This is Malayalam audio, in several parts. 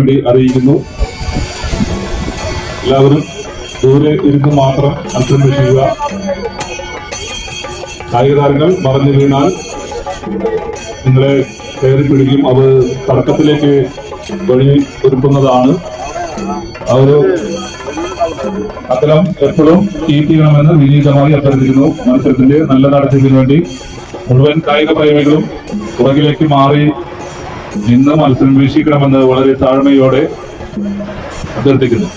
വേണ്ടി അറിയിക്കുന്നു. എല്ലാവരും ദൂരെ ഇരുന്ന് മാത്രം മത്സരം ചെയ്യുക. കായിക താരങ്ങൾ മറഞ്ഞു വീണാൽ നിങ്ങളെ കയറി പിടിക്കും. അത് തടക്കത്തിലേക്ക് വഴി ഒരുക്കുന്നതാണ്. ഒരു അത്തരം എപ്പോഴും ചെയ്യണമെന്ന് വിനീതമായി അഭ്യർത്ഥിക്കുന്നു. മത്സരത്തിന്റെ നല്ല നടത്തിപ്പിന് വേണ്ടി മുഴുവൻ കായിക പ്രേമികളും പുറകിലേക്ക് മാറി നിന്ന് മത്സരം വീക്ഷിക്കണമെന്ന് വളരെ താഴ്മയോടെ അഭ്യർത്ഥിക്കുന്നു.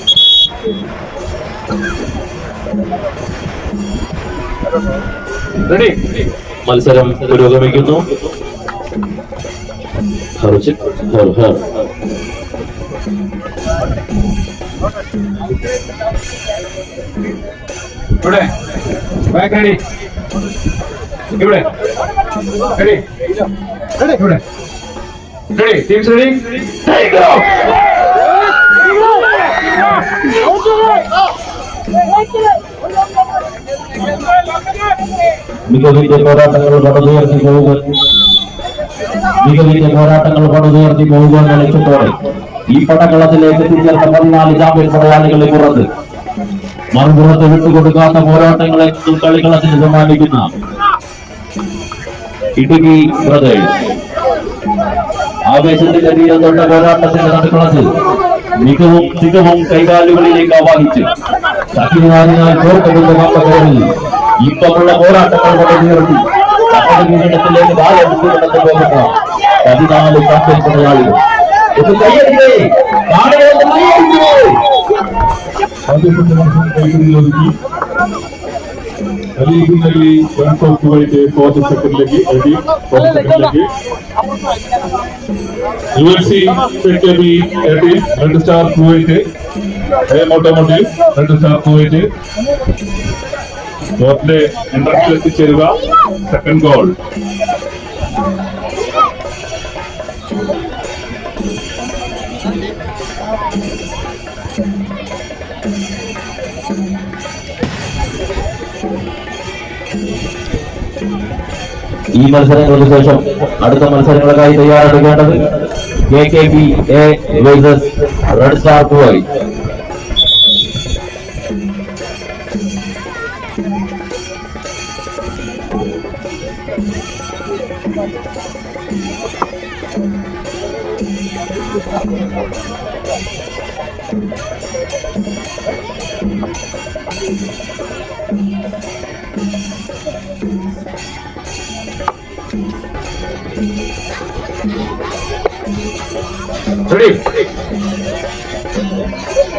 മത്സരം പുരോഗമിക്കുന്നു. ഇവിടെ. ബാക്ക് റെഡി ഇവിടെ. റെഡി ഇവിടെ. റെഡി ടീംസ് റെഡി മികവിന്റെ പോരാട്ടങ്ങൾ പടുതുയർത്തി പോവുക മികവിന്റെ പോരാട്ടങ്ങൾ പടുതുയർത്തി പോവുക എന്ന ലക്ഷ്യത്തോടെ ഈ പടക്കളത്തിലേക്ക് എത്തിച്ചേർന്ന പതിനാല് ചാമ്പ്യൻ പടയാളികളെ പുറത്ത്. മറുപുറത്ത് വിട്ടുകൊടുക്കാത്ത പോരാട്ടങ്ങളെ കളികളത്തിന് സമ്മാനിക്കുന്ന ഇടുക്കി ബ്രദേഴ്സ്. ആവേശത്തിന്റെ തീരത്തൊണ്ട പോരാട്ടത്തിന്റെ നടുക്കളത്തിൽ മികവും തികവും കൈകാലുകളിലേക്ക് ആവാഹിച്ച് ശക്തിമാരിനാൽ കോർക്കപ്പെട്ട കപ്പകളിൽ ഇമ്പമുള്ള പോരാട്ടങ്ങൾ കൊണ്ട് ഉയർത്തി കപ്പൽ കിരീടത്തിലേക്ക് കാലെടുത്ത് കടന്നു പോകുന്ന പതിനാല് ചാമ്പ്യൻ പടയാളികൾ ഇത് കയ്യടിക്കേ കാണുന്നത് കയ്യടിക്കേ ആദ്യത്തെ മത്സരം കൈകളിൽ ഒതുക്കി അലീബ് നൽകി വൺ ടോപ്പ് കുവൈറ്റ് ഫോർത്ത് സെക്കൻഡിലേക്ക് എഡി fourth സെക്കൻഡിലേക്ക് U L C K B eighteen red star M automotive red star Kuwait. കോർട്ടിന്റെ എൻട്രൻസിൽ എത്തിച്ചേരുക സെക്കൻഡ് ഗോൾ ഈ മത്സരങ്ങൾക്ക് ശേഷം അടുത്ത മത്സരങ്ങൾക്കായി തയ്യാറെടുക്കേണ്ടത് K K B A versus Red Star കുവൈ ready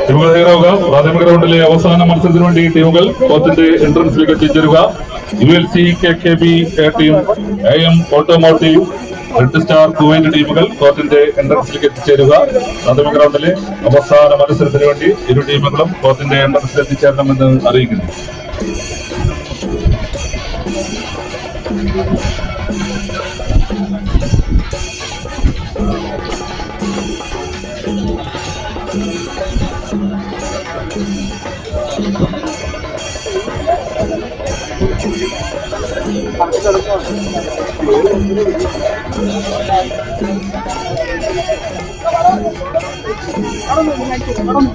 ടീമുകൾ തയ്യാറാവുക പ്രാഥമിക റൗണ്ടിലെ അവസാന മത്സരത്തിന് വേണ്ടി ടീമുകൾ കോച്ചിന്റെ എൻട്രൻസിലേക്ക് എത്തിച്ചേരുക U L C K K B team A M automotive red star Kuwait ടീമുകൾ കോച്ചിന്റെ എൻട്രൻസിലേക്ക് എത്തിച്ചേരുക. പ്രാഥമിക റൗണ്ടിലെ അവസാന മത്സരത്തിന് വേണ്ടി ഇരു ടീമുകളും കോച്ചിന്റെ എൻട്രൻസിൽ എത്തിച്ചേരണമെന്ന് അറിയിക്കുന്നു. நடந்து நடந்து நடந்து நடந்து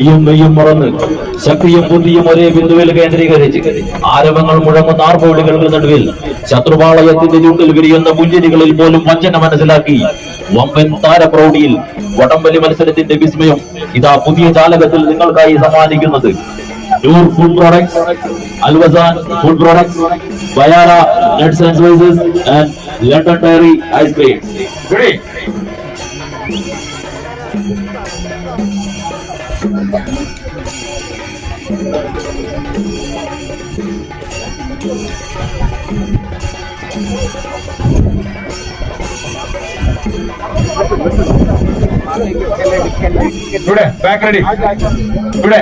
കയ്യും കയ്യും മറന്ന് ശക്തിയും ബുദ്ധിയും ഒരേ ബിന്ദുവിൽ കേന്ദ്രീകരിച്ച് ആരവങ്ങൾ മുഴങ്ങുന്ന ആർപ്പോളികൾക്ക് നടുവിൽ ശത്രുപാളയത്തിന്റെ ചൂട്ടിൽ വിരിയുന്ന പുഞ്ചിരികളിൽ പോലും വഞ്ചന മനസ്സിലാക്കി വമ്പൻ താരപ്രൗഢിയിൽ വടംവലി മത്സരത്തിന്റെ വിസ്മയം ഇതാ പുതിയ ജാലകത്തിൽ നിങ്ങൾക്കായി സമ്മാനിക്കുന്നത്. Food products food products and ice cream today back ready today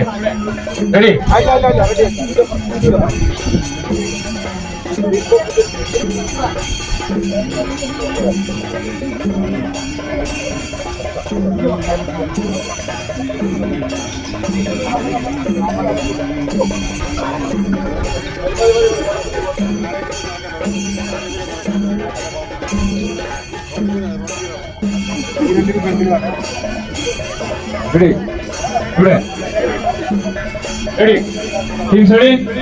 ready ready ready ready team சரி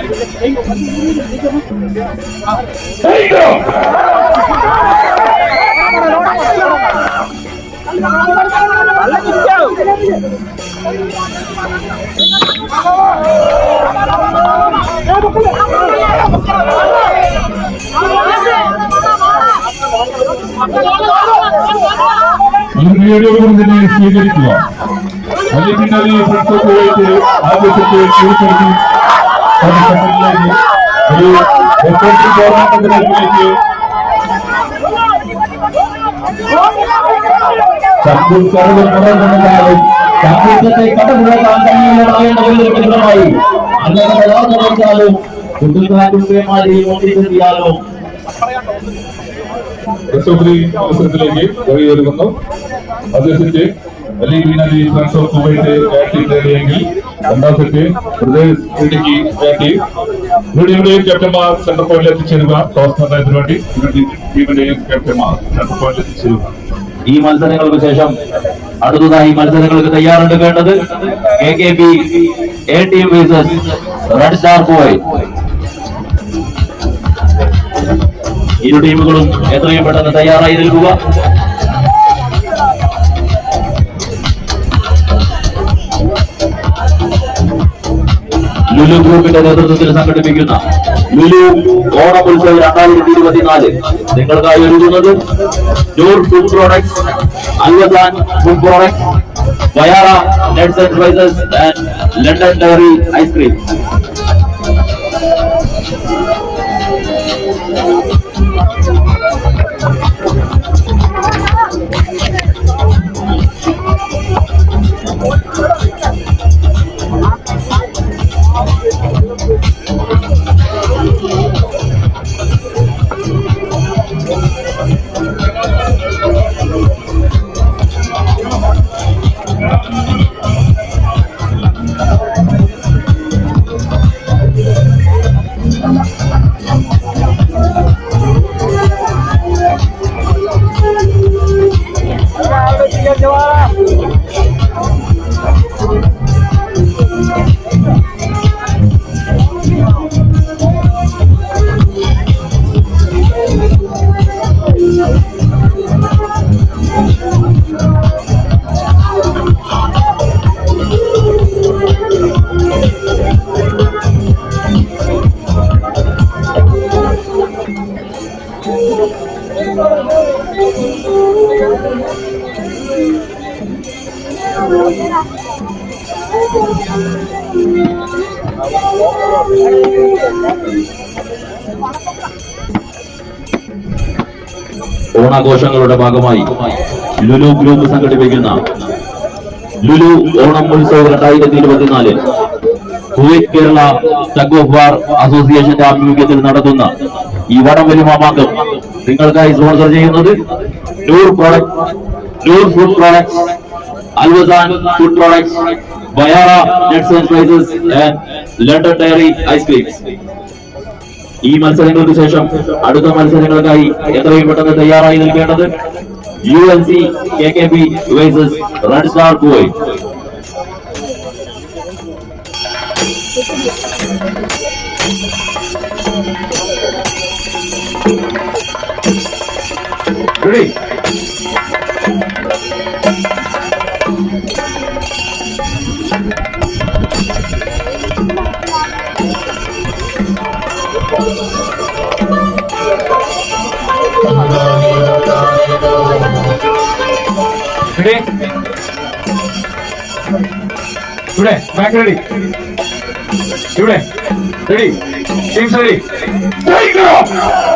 인류여러분들이 기회드리고요. 자기 생각이 벌써 고일 때 아버지께 기울처럼 ഒരു എപ്പോഴും ടൂർണമെന്റിലേക്ക് സംഘർഷങ്ങളും പുറമെന്നുണ്ടാകും സംഘർഷത്തെ കടമുഴക്കാൻ കഴിയുന്നതായി അങ്ങനെ പദാർത്ഥം വെച്ചാലും കുട്ടിക്കാരുമാരെയും ഒന്നിച്ചെത്തിയാലും യശോപുരി മത്സരത്തിലേക്ക് വഴിയൊരുങ്ങുന്നു അദ്ദേഹത്തിന്റെ അല്ലെങ്കിൽ അലി ഫ്രണ്ട്സ് ഓഫ് കുവൈറ്റ് രണ്ടാം സെറ്റ് ഇടുക്കി ബാറ്റിംഗ് ഇവിടെയുടെയും ക്യാപ്റ്റന്മാർ സെന്റർ പോയിന്റിൽ എത്തിച്ചേരുക. ടോസ് നിർണയത്തിന് വേണ്ടി ടീമിന്റെയും ക്യാപ്റ്റന്മാർ സെന്റർ പോയിന്റിൽ എത്തിച്ചേരുക. ഈ മത്സരങ്ങൾക്ക് ശേഷം അടുത്തതായി മത്സരങ്ങൾക്ക് തയ്യാറെടുക്കേണ്ടത് K K B A team versus red star boy ഇരു ടീമുകളും എത്രയും പെട്ടെന്ന് തയ്യാറായി നിൽക്കുക. ലുലു ഗ്രൂപ്പിന്റെ നേതൃത്വത്തിൽ സംഘടിപ്പിക്കുന്ന ലുലു ഓണം ഉത്സവം രണ്ടായിരത്തി ഇരുപത്തിനാല് നിങ്ങൾക്കായി ഒരുങ്ങുന്നത് Noor food products Alwazan food products Bayara and London dairy ice cream. ഓണാഘോഷങ്ങളുടെ ഭാഗമായി ലുലു ഗ്രൂപ്പ് സംഘടിപ്പിക്കുന്ന ലുലു ഓണം ഉത്സവം രണ്ടായിരത്തി ഇരുപത്തിനാല് Kuwait Kerala tug of war അസോസിയേഷന്റെ ആഭിമുഖ്യത്തിൽ നടത്തുന്ന ഈ വടംവലി മാമാങ്കം. നിങ്ങൾക്കായി സ്പോൺസർ ചെയ്യുന്നത് Noor product Noor food products Alwazan food products Bayara nuts and spices London dairy ice creams ഈ മത്സരങ്ങൾക്ക് ശേഷം അടുത്ത മത്സരങ്ങൾക്കായി എത്രയും പെട്ടെന്ന് തയ്യാറായി നിൽക്കേണ്ടത് U N C K K P versus red star Kuwait Ready? Ready? Today, back ready. Today, ready. Teams ready. Take off!